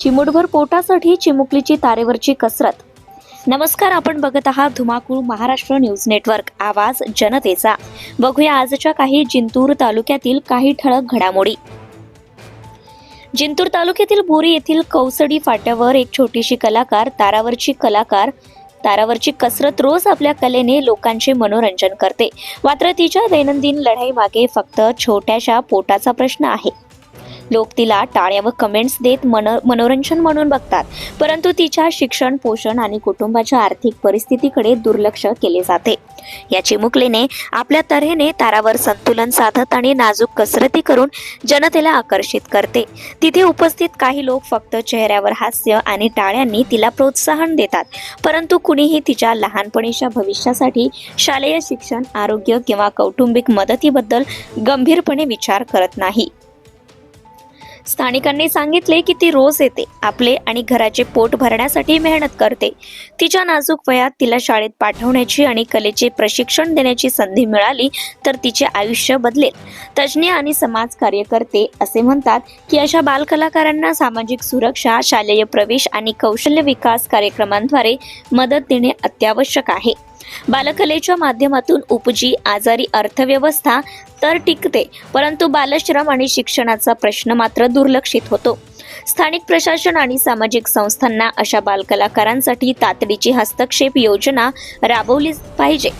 चिमुटभर पोटासाठी चिमुकलीची तारेवरची कसरत. नमस्कार आपण बघत आहात धुमाकूळ महाराष्ट्र न्यूज नेटवर्क. आवाज जनतेचा. बघूया आजच्या काही जिंतूर तालुक्यातील काही ठळक घडामोडी. जिंतूर तालुक्यातील बोरी येथील कौसडी फाट्यावर एक छोटीशी कलाकार तारावरची कलाकार तारावरची कसरत रोज आपल्या कलेने लोकांचे मनोरंजन करते. मात्र तिच्या दैनंदिन लढाईमागे फक्त छोट्याशा पोटाचा प्रश्न आहे. लोक तिला टाळ्या व कमेंट्स देत मन मनोरंजन म्हणून बघतात. परंतु तिच्या शिक्षण पोषण आणि कुटुंबाच्या आर्थिक परिस्थितीकडे दुर्लक्ष केले जाते. या चिमुकलीने आपल्या तऱ्हेने तारावर संतुलन साधत आणि नाजूक कसरती करून जनतेला आकर्षित करते. तिथे उपस्थित काही लोक फक्त चेहऱ्यावर हास्य आणि टाळ्यांनी तिला प्रोत्साहन देतात. परंतु कुणीही तिच्या लहानपणीच्या भविष्यासाठी शालेय शिक्षण आरोग्य किंवा कौटुंबिक मदतीबद्दल गंभीरपणे विचार करत नाही. स्थानिकांनी सांगितले की ती रोज येते आपले आणि घराचे पोट भरण्यासाठी मेहनत करते. तिच्या नाजूक वयात तिला शाळेत पाठवण्याची आणि कलेचे प्रशिक्षण देण्याची संधी मिळाली तर तिचे आयुष्य बदलेल. तज्ज्ञ आणि समाज कार्यकर्ते असे म्हणतात की अशा बालकलाकारांना सामाजिक सुरक्षा शालेय प्रवेश आणि कौशल्य विकास कार्यक्रमांद्वारे मदत देणे अत्यावश्यक आहे. बालकलेच्या माध्यमातून उपजी आजारी अर्थव्यवस्था तर टिकते परंतु बालश्रम आणि शिक्षणाचा प्रश्न मात्र दुर्लक्षित होतो. स्थानिक प्रशासन आणि सामाजिक संस्थांना अशा बालकलाकारांसाठी तातडीची हस्तक्षेप योजना राबवली पाहिजे.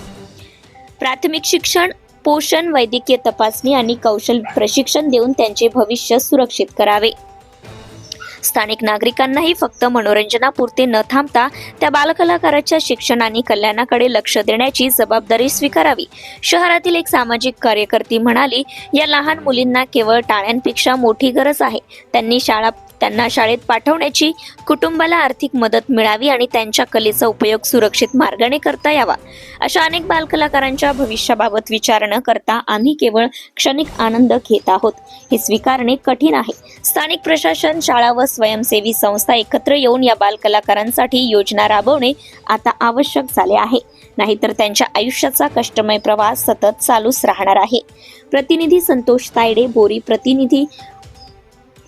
प्राथमिक शिक्षण पोषण वैद्यकीय तपासणी आणि कौशल प्रशिक्षण देऊन त्यांचे भविष्य सुरक्षित करावे. स्थानिक नागरिकांनाही फक्त मनोरंजनापुरते न थांबता त्या बालकलाकाराच्या शिक्षण आणि कल्याणाकडे लक्ष देण्याची जबाबदारी स्वीकारावी. शहरातील एक सामाजिक कार्यकर्ती म्हणाली या लहान मुलींना केवळ टाळ्यांपेक्षा मोठी गरज आहे. त्यांनी शाळा त्यांना शाळेत पाठवण्याची कुटुंबाला आर्थिक मदत मिळावी आणि त्यांच्या कलेचा उपयोग सुरक्षित मार्गाने करता यावा. अशा अनेक बालकलाकारांच्या भविष्याबाबत विचार न करता आम्ही केवळ क्षणिक आनंद घेत आहोत हे स्वीकारणे कठीण आहे. स्थानिक प्रशासन शाळा व स्वयंसेवी संस्था एकत्र येऊन या बालकलाकारांसाठी योजना राबवणे आता आवश्यक झाले आहे. नाहीतर त्यांच्या आयुष्याचा कष्टमय प्रवास सतत चालूच राहणार आहे. प्रतिनिधी संतोष तायडे बोरी प्रतिनिधी